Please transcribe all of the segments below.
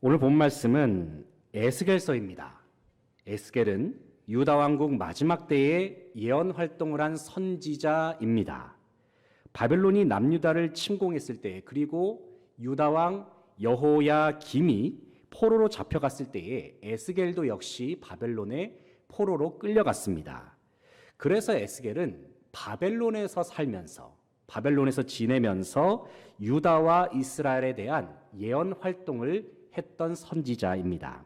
오늘 본 말씀은 에스겔서입니다. 에스겔은 유다 왕국 마지막 때에 예언 활동을 한 선지자입니다. 바벨론이 남유다를 침공했을 때 그리고 유다 왕 여호야 김이 포로로 잡혀갔을 때에 에스겔도 역시 바벨론의 포로로 끌려갔습니다. 그래서 에스겔은 바벨론에서 살면서 바벨론에서 지내면서 유다와 이스라엘에 대한 예언 활동을 했던 선지자입니다.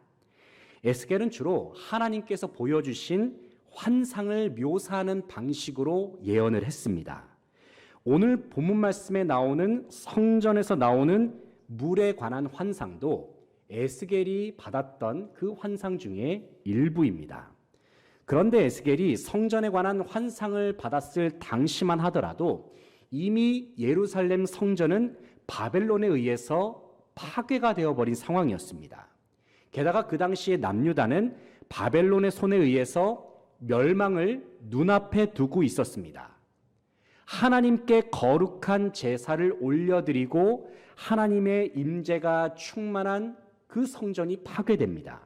에스겔은 주로 하나님께서 보여주신 환상을 묘사하는 방식으로 예언을 했습니다. 오늘 본문 말씀에 나오는 성전에서 나오는 물에 관한 환상도 에스겔이 받았던 그 환상 중에 일부입니다. 그런데 에스겔이 성전에 관한 환상을 받았을 당시만 하더라도 이미 예루살렘 성전은 바벨론에 의해서 파괴가 되어버린 상황이었습니다. 게다가 그 당시에 남유다는 바벨론의 손에 의해서 멸망을 눈앞에 두고 있었습니다. 하나님께 거룩한 제사를 올려드리고 하나님의 임재가 충만한 그 성전이 파괴됩니다.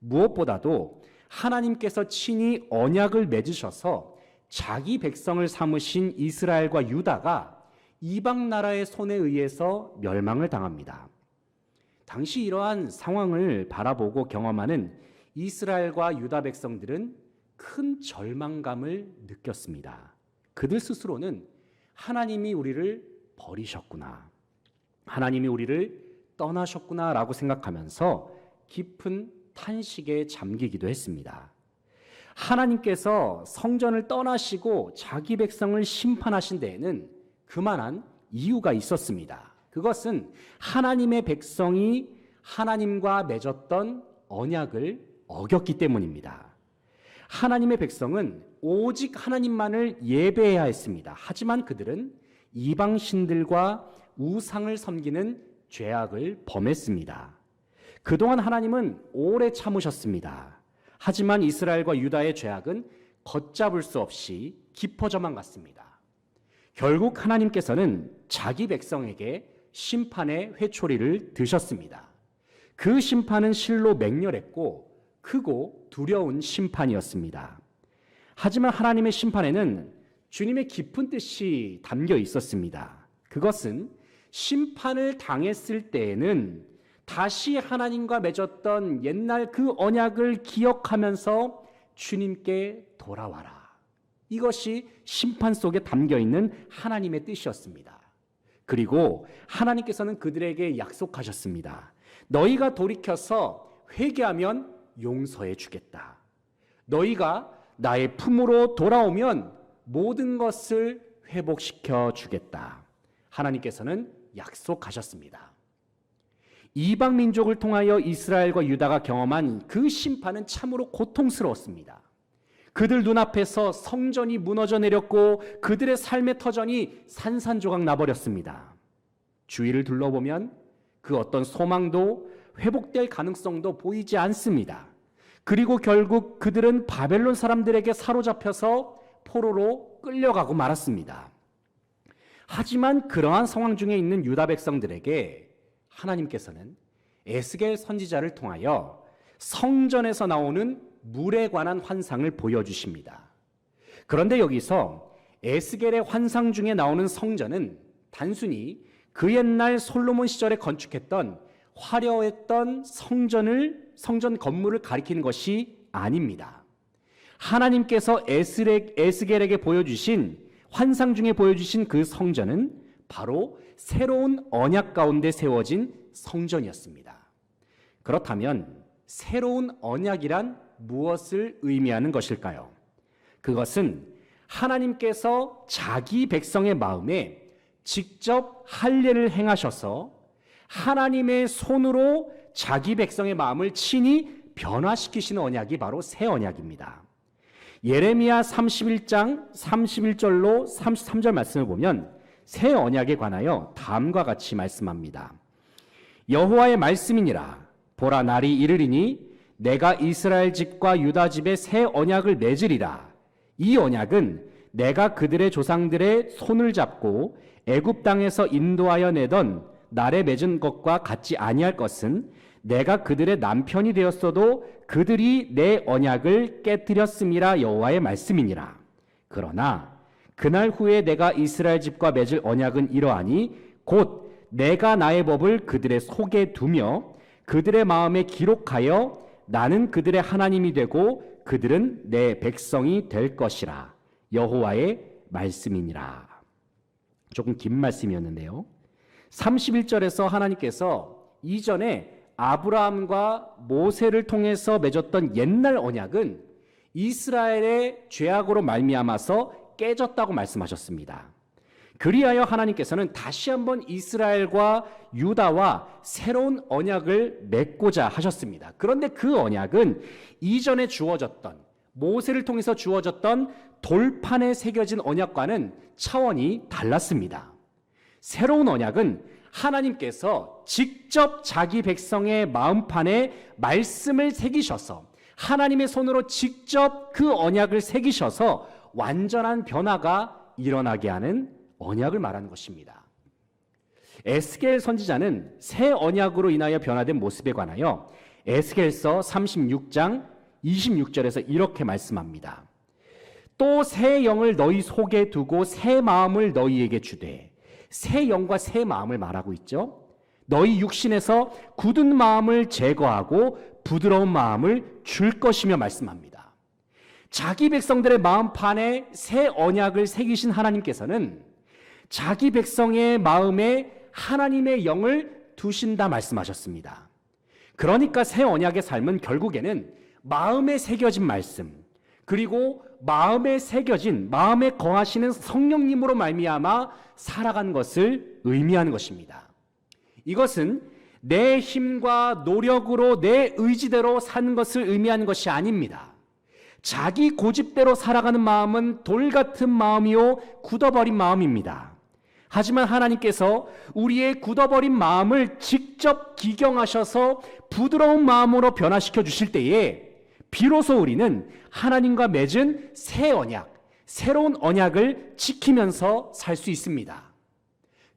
무엇보다도 하나님께서 친히 언약을 맺으셔서 자기 백성을 삼으신 이스라엘과 유다가 이방 나라의 손에 의해서 멸망을 당합니다. 당시 이러한 상황을 바라보고 경험하는 이스라엘과 유다 백성들은 큰 절망감을 느꼈습니다. 그들 스스로는 하나님이 우리를 버리셨구나. 하나님이 우리를 떠나셨구나라고 생각하면서 깊은 탄식에 잠기기도 했습니다. 하나님께서 성전을 떠나시고 자기 백성을 심판하신 데에는 그만한 이유가 있었습니다. 그것은 하나님의 백성이 하나님과 맺었던 언약을 어겼기 때문입니다. 하나님의 백성은 오직 하나님만을 예배해야 했습니다. 하지만 그들은 이방신들과 우상을 섬기는 죄악을 범했습니다. 그동안 하나님은 오래 참으셨습니다. 하지만 이스라엘과 유다의 죄악은 걷잡을 수 없이 깊어져만 갔습니다. 결국 하나님께서는 자기 백성에게 심판의 회초리를 드셨습니다. 그 심판은 실로 맹렬했고 크고 두려운 심판이었습니다. 하지만 하나님의 심판에는 주님의 깊은 뜻이 담겨 있었습니다. 그것은 심판을 당했을 때에는 다시 하나님과 맺었던 옛날 그 언약을 기억하면서 주님께 돌아와라. 이것이 심판 속에 담겨 있는 하나님의 뜻이었습니다. 그리고 하나님께서는 그들에게 약속하셨습니다. 너희가 돌이켜서 회개하면 용서해 주겠다. 너희가 나의 품으로 돌아오면 모든 것을 회복시켜 주겠다. 하나님께서는 약속하셨습니다. 이방 민족을 통하여 이스라엘과 유다가 경험한 그 심판은 참으로 고통스러웠습니다. 그들 눈앞에서 성전이 무너져 내렸고 그들의 삶의 터전이 산산조각 나버렸습니다. 주위를 둘러보면 그 어떤 소망도 회복될 가능성도 보이지 않습니다. 그리고 결국 그들은 바벨론 사람들에게 사로잡혀서 포로로 끌려가고 말았습니다. 하지만 그러한 상황 중에 있는 유다 백성들에게 하나님께서는 에스겔 선지자를 통하여 성전에서 나오는 물에 관한 환상을 보여주십니다. 그런데 여기서 에스겔의 환상 중에 나오는 성전은 단순히 그 옛날 솔로몬 시절에 건축했던 화려했던 성전을 성전 건물을 가리키는 것이 아닙니다. 하나님께서 에스겔에게 보여주신 환상 중에 보여주신 그 성전은 바로 새로운 언약 가운데 세워진 성전이었습니다. 그렇다면 새로운 언약이란 무엇을 의미하는 것일까요? 그것은 하나님께서 자기 백성의 마음에 직접 할례를 행하셔서 하나님의 손으로 자기 백성의 마음을 친히 변화시키시는 언약이 바로 새 언약입니다. 예레미야 31장 31절로 33절 말씀을 보면 새 언약에 관하여 다음과 같이 말씀합니다. 여호와의 말씀이니라 보라 날이 이르리니 내가 이스라엘 집과 유다 집에 새 언약을 맺으리라 이 언약은 내가 그들의 조상들의 손을 잡고 애굽 땅에서 인도하여 내던 날에 맺은 것과 같지 아니할 것은 내가 그들의 남편이 되었어도 그들이 내 언약을 깨뜨렸음이라 여호와의 말씀이니라. 그러나 그날 후에 내가 이스라엘 집과 맺을 언약은 이러하니 곧 내가 나의 법을 그들의 속에 두며 그들의 마음에 기록하여 나는 그들의 하나님이 되고 그들은 내 백성이 될 것이라 여호와의 말씀이니라. 조금 긴 말씀이었는데요. 31절에서 하나님께서 이전에 아브라함과 모세를 통해서 맺었던 옛날 언약은 이스라엘의 죄악으로 말미암아서 깨졌다고 말씀하셨습니다. 그리하여 하나님께서는 다시 한번 이스라엘과 유다와 새로운 언약을 맺고자 하셨습니다. 그런데 그 언약은 이전에 주어졌던 모세를 통해서 주어졌던 돌판에 새겨진 언약과는 차원이 달랐습니다. 새로운 언약은 하나님께서 직접 자기 백성의 마음판에 말씀을 새기셔서 하나님의 손으로 직접 그 언약을 새기셔서 완전한 변화가 일어나게 하는 언약을 말하는 것입니다. 에스겔 선지자는 새 언약으로 인하여 변화된 모습에 관하여 에스겔서 36장 26절에서 이렇게 말씀합니다. 또 새 영을 너희 속에 두고 새 마음을 너희에게 주되 새 영과 새 마음을 말하고 있죠. 너희 육신에서 굳은 마음을 제거하고 부드러운 마음을 줄 것이며 말씀합니다. 자기 백성들의 마음판에 새 언약을 새기신 하나님께서는 자기 백성의 마음에 하나님의 영을 두신다 말씀하셨습니다. 그러니까 새 언약의 삶은 결국에는 마음에 새겨진 말씀, 그리고 마음에 새겨진 마음에 거하시는 성령님으로 말미암아 살아간 것을 의미하는 것입니다. 이것은 내 힘과 노력으로 내 의지대로 사는 것을 의미하는 것이 아닙니다. 자기 고집대로 살아가는 마음은 돌 같은 마음이요 굳어버린 마음입니다. 하지만 하나님께서 우리의 굳어버린 마음을 직접 기경하셔서 부드러운 마음으로 변화시켜 주실 때에 비로소 우리는 하나님과 맺은 새 언약, 새로운 언약을 지키면서 살 수 있습니다.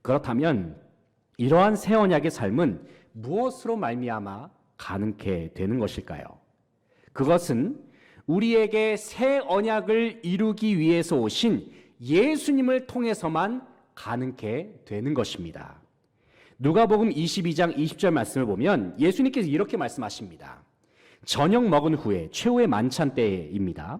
그렇다면 이러한 새 언약의 삶은 무엇으로 말미암아 가능케 되는 것일까요? 그것은 우리에게 새 언약을 이루기 위해서 오신 예수님을 통해서만 가능케 되는 것입니다. 누가복음 22장 20절 말씀을 보면 예수님께서 이렇게 말씀하십니다. 저녁 먹은 후에 최후의 만찬 때입니다.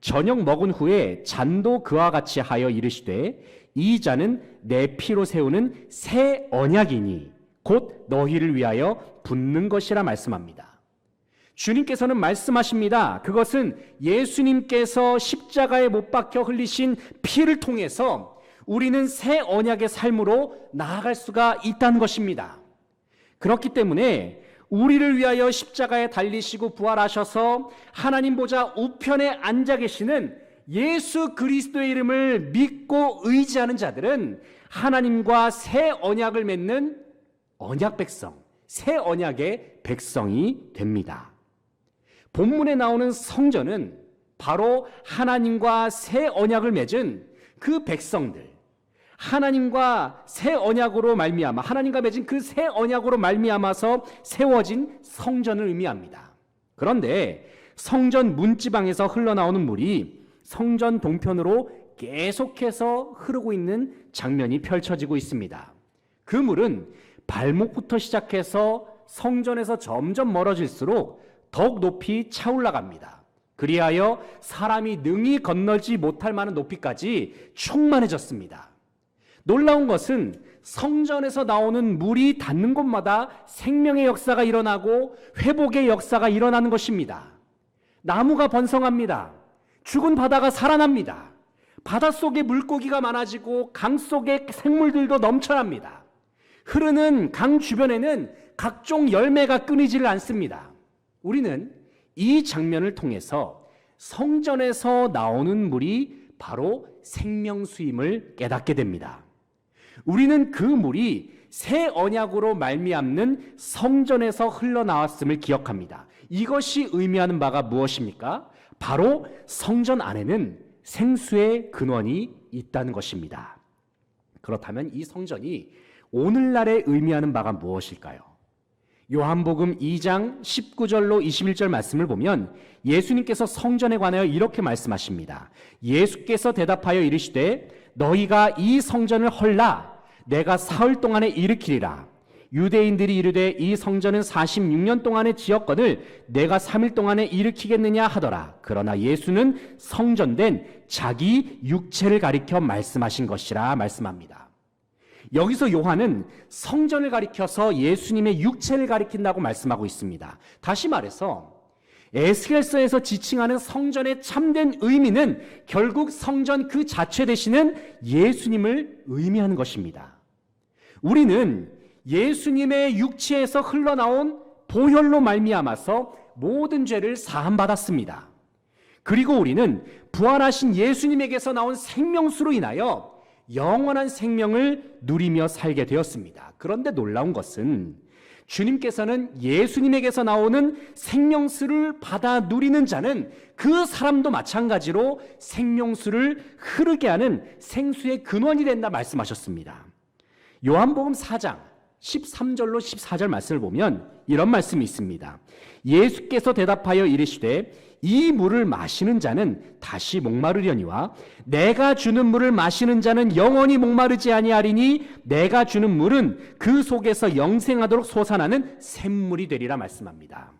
저녁 먹은 후에 잔도 그와 같이 하여 이르시되 이 잔은 내 피로 세우는 새 언약이니 곧 너희를 위하여 붓는 것이라 말씀합니다. 주님께서는 말씀하십니다. 그것은 예수님께서 십자가에 못 박혀 흘리신 피를 통해서 우리는 새 언약의 삶으로 나아갈 수가 있다는 것입니다. 그렇기 때문에 우리를 위하여 십자가에 달리시고 부활하셔서 하나님 보좌 우편에 앉아 계시는 예수 그리스도의 이름을 믿고 의지하는 자들은 하나님과 새 언약을 맺는 언약 백성, 새 언약의 백성이 됩니다. 본문에 나오는 성전은 바로 하나님과 새 언약을 맺은 그 백성들, 하나님과 새 언약으로 말미암아 하나님과 맺은 그 새 언약으로 말미암아서 세워진 성전을 의미합니다. 그런데 성전 문지방에서 흘러나오는 물이 성전 동편으로 계속해서 흐르고 있는 장면이 펼쳐지고 있습니다. 그 물은 발목부터 시작해서 성전에서 점점 멀어질수록 더욱 높이 차올라갑니다. 그리하여 사람이 능히 건너지 못할 만한 높이까지 충만해졌습니다. 놀라운 것은 성전에서 나오는 물이 닿는 곳마다 생명의 역사가 일어나고 회복의 역사가 일어나는 것입니다. 나무가 번성합니다. 죽은 바다가 살아납니다. 바닷속에 물고기가 많아지고 강 속에 생물들도 넘쳐납니다. 흐르는 강 주변에는 각종 열매가 끊이지를 않습니다. 우리는 이 장면을 통해서 성전에서 나오는 물이 바로 생명수임을 깨닫게 됩니다. 우리는 그 물이 새 언약으로 말미암는 성전에서 흘러나왔음을 기억합니다. 이것이 의미하는 바가 무엇입니까? 바로 성전 안에는 생수의 근원이 있다는 것입니다. 그렇다면 이 성전이 오늘날에 의미하는 바가 무엇일까요? 요한복음 2장 19절로 21절 말씀을 보면 예수님께서 성전에 관하여 이렇게 말씀하십니다. 예수께서 대답하여 이르시되 너희가 이 성전을 헐라 내가 사흘 동안에 일으키리라. 유대인들이 이르되 이 성전은 46년 동안에 지었거늘 내가 3일 동안에 일으키겠느냐 하더라. 그러나 예수는 성전된 자기 육체를 가리켜 말씀하신 것이라 말씀합니다. 여기서 요한은 성전을 가리켜서 예수님의 육체를 가리킨다고 말씀하고 있습니다. 다시 말해서 에스겔서에서 지칭하는 성전의 참된 의미는 결국 성전 그 자체 되시는 예수님을 의미하는 것입니다. 우리는 예수님의 육체에서 흘러나온 보혈로 말미암아서 모든 죄를 사함 받았습니다. 그리고 우리는 부활하신 예수님에게서 나온 생명수로 인하여 영원한 생명을 누리며 살게 되었습니다. 그런데 놀라운 것은 주님께서는 예수님에게서 나오는 생명수를 받아 누리는 자는 그 사람도 마찬가지로 생명수를 흐르게 하는 생수의 근원이 된다 말씀하셨습니다. 요한복음 4장 13절로 14절 말씀을 보면 이런 말씀이 있습니다. 예수께서 대답하여 이르시되 이 물을 마시는 자는 다시 목마르려니와 내가 주는 물을 마시는 자는 영원히 목마르지 아니하리니 내가 주는 물은 그 속에서 영생하도록 솟아나는 샘물이 되리라 말씀합니다.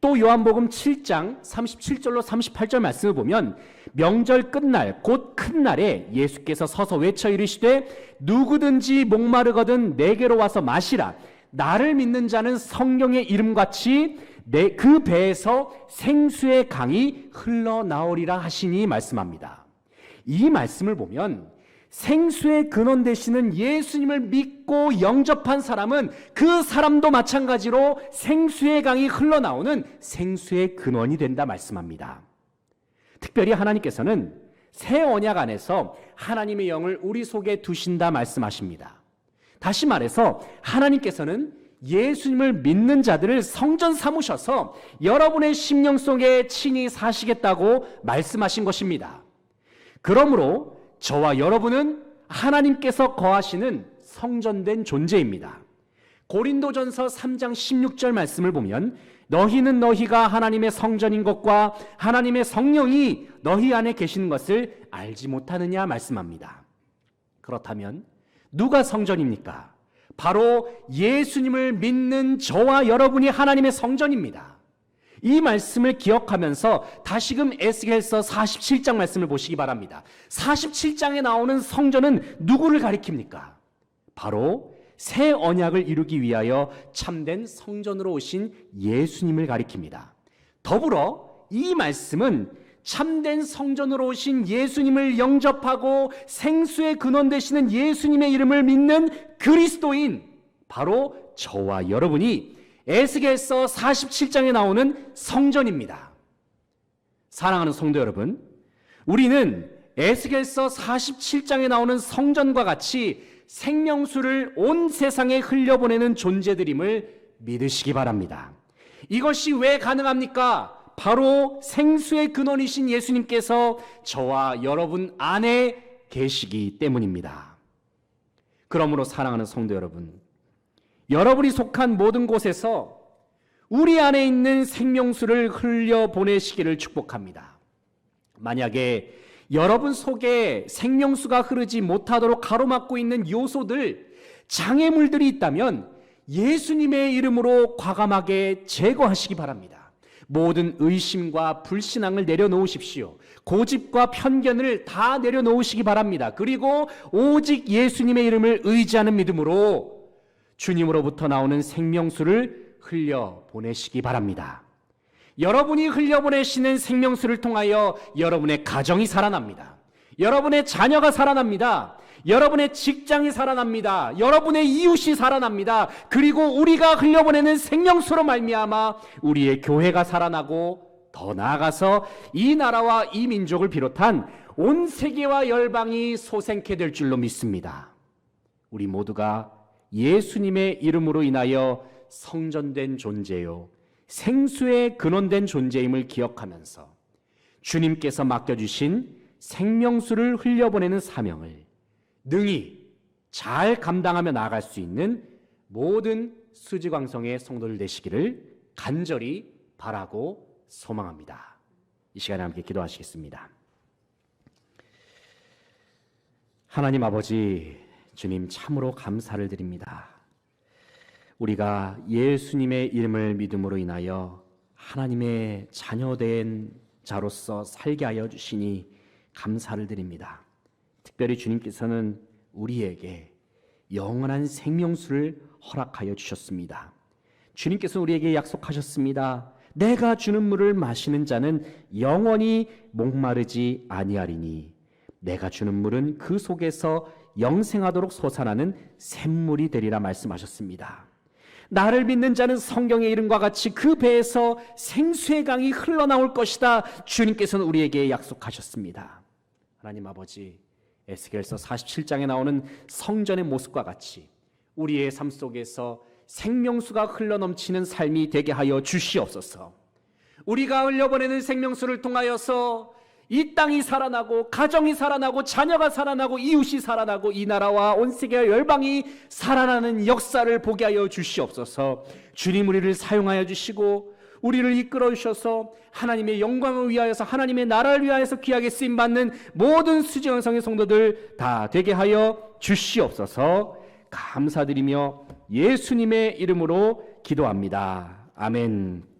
또 요한복음 7장 37절로 38절 말씀을 보면 명절 끝날 곧 큰 날에 예수께서 서서 외쳐 이르시되 누구든지 목마르거든 내게로 와서 마시라 나를 믿는 자는 성령의 이름같이 내 그 배에서 생수의 강이 흘러나오리라 하시니 말씀합니다. 이 말씀을 보면 생수의 근원 되시는 예수님을 믿고 영접한 사람은 그 사람도 마찬가지로 생수의 강이 흘러나오는 생수의 근원이 된다 말씀합니다. 특별히 하나님께서는 새 언약 안에서 하나님의 영을 우리 속에 두신다 말씀하십니다. 다시 말해서 하나님께서는 예수님을 믿는 자들을 성전 삼으셔서 여러분의 심령 속에 친히 사시겠다고 말씀하신 것입니다. 그러므로 저와 여러분은 하나님께서 거하시는 성전된 존재입니다. 고린도전서 3장 16절 말씀을 보면 너희는 너희가 하나님의 성전인 것과 하나님의 성령이 너희 안에 계시는 것을 알지 못하느냐 말씀합니다. 그렇다면 누가 성전입니까? 바로 예수님을 믿는 저와 여러분이 하나님의 성전입니다. 이 말씀을 기억하면서 다시금 에스겔서 47장 말씀을 보시기 바랍니다. 47장에 나오는 성전은 누구를 가리킵니까? 바로 새 언약을 이루기 위하여 참된 성전으로 오신 예수님을 가리킵니다. 더불어 이 말씀은 참된 성전으로 오신 예수님을 영접하고 생수의 근원 되시는 예수님의 이름을 믿는 그리스도인 바로 저와 여러분이 에스겔서 47장에 나오는 성전입니다. 사랑하는 성도 여러분, 우리는 에스겔서 47장에 나오는 성전과 같이 생명수를 온 세상에 흘려보내는 존재들임을 믿으시기 바랍니다. 이것이 왜 가능합니까? 바로 생수의 근원이신 예수님께서 저와 여러분 안에 계시기 때문입니다. 그러므로 사랑하는 성도 여러분, 여러분이 속한 모든 곳에서 우리 안에 있는 생명수를 흘려 보내시기를 축복합니다. 만약에 여러분 속에 생명수가 흐르지 못하도록 가로막고 있는 요소들, 장애물들이 있다면 예수님의 이름으로 과감하게 제거하시기 바랍니다. 모든 의심과 불신앙을 내려놓으십시오. 고집과 편견을 다 내려놓으시기 바랍니다. 그리고 오직 예수님의 이름을 의지하는 믿음으로 주님으로부터 나오는 생명수를 흘려 보내시기 바랍니다. 여러분이 흘려보내시는 생명수를 통하여 여러분의 가정이 살아납니다. 여러분의 자녀가 살아납니다. 여러분의 직장이 살아납니다. 여러분의 이웃이 살아납니다. 그리고 우리가 흘려보내는 생명수로 말미암아 우리의 교회가 살아나고 더 나아가서 이 나라와 이 민족을 비롯한 온 세계와 열방이 소생케 될 줄로 믿습니다. 우리 모두가 예수님의 이름으로 인하여 성전된 존재요. 생수의 근원된 존재임을 기억하면서 주님께서 맡겨주신 생명수를 흘려보내는 사명을 능히 잘 감당하며 나아갈 수 있는 모든 수지광성의 성도들 되시기를 간절히 바라고 소망합니다. 이 시간에 함께 기도하시겠습니다. 하나님 아버지, 주님 참으로 감사를 드립니다. 우리가 예수님의 이름을 믿음으로 인하여 하나님의 자녀된 자로서 살게 하여 주시니 감사를 드립니다. 특별히 주님께서는 우리에게 영원한 생명수를 허락하여 주셨습니다. 주님께서 우리에게 약속하셨습니다. 내가 주는 물을 마시는 자는 영원히 목마르지 아니하리니 내가 주는 물은 그 속에서 영생하도록 솟아나는 샘물이 되리라 말씀하셨습니다. 나를 믿는 자는 성경의 이름과 같이 그 배에서 생수의 강이 흘러나올 것이다. 주님께서는 우리에게 약속하셨습니다. 하나님 아버지, 에스겔서 47장에 나오는 성전의 모습과 같이 우리의 삶 속에서 생명수가 흘러넘치는 삶이 되게 하여 주시옵소서. 우리가 흘려보내는 생명수를 통하여서 이 땅이 살아나고 가정이 살아나고 자녀가 살아나고 이웃이 살아나고 이 나라와 온 세계와 열방이 살아나는 역사를 보게 하여 주시옵소서. 주님 우리를 사용하여 주시고 우리를 이끌어 주셔서 하나님의 영광을 위하여서 하나님의 나라를 위하여서 귀하게 쓰임 받는 모든 수지원성의 성도들 다 되게 하여 주시옵소서. 감사드리며 예수님의 이름으로 기도합니다. 아멘.